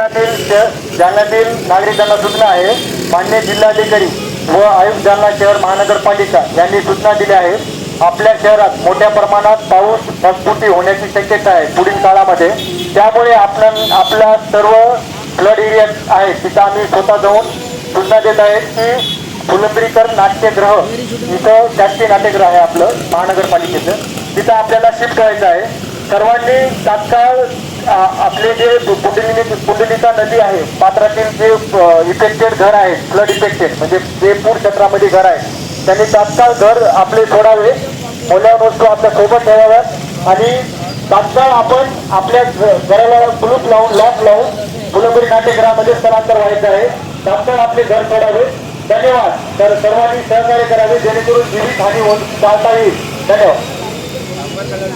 जालन्यातील जालन्यातील नागरिकांना सूचना आहे. मान्य जिल्हाधिकारी व आयुक्त जालना शहर महानगरपालिका यांनी सूचना दिल्या आहेत आपल्या शहरात मोठ्या प्रमाणात पाऊस ढगफुटी होण्याची शक्यता आहे पुढील काळामध्ये. त्यामुळे आपण आपला सर्व फ्लड एरिया आहे तिथं आम्ही स्वतः जाऊन सूचना देत आहे की फुलंब्रीकर नाट्यगृह इथं शासकीय नाट्यगृह आहे आपलं महानगरपालिकेचं. तिथं आपल्याला शिफ्ट व्हायचं आहे. सर्वांनी तात्काळ आपले जे कुंडलिनी कुंडलिका नदी आहे पात्रातील जे इफेक्टेड घर आहे फ्लड इफेक्टेड म्हणजे जे पूर क्षेत्रामध्ये घर आहे त्यांनी तात्काळ घर आपले सोडावे. ओल्या वस्तू आपल्यासोबत ठेवाव्यात. आणि तात्काळ आपण आपल्या घराला कुलूप लावून लॉक लावून फुलंबरी नाट्यगृहामध्ये स्थलांतर व्हायचं आहे. तात्काळ आपले घर सोडावे. धन्यवाद. तर सर्वांनी सहकार्य करावे जेणेकरून जीवित हानी होऊन टाळता येईल. धन्यवाद. కలర్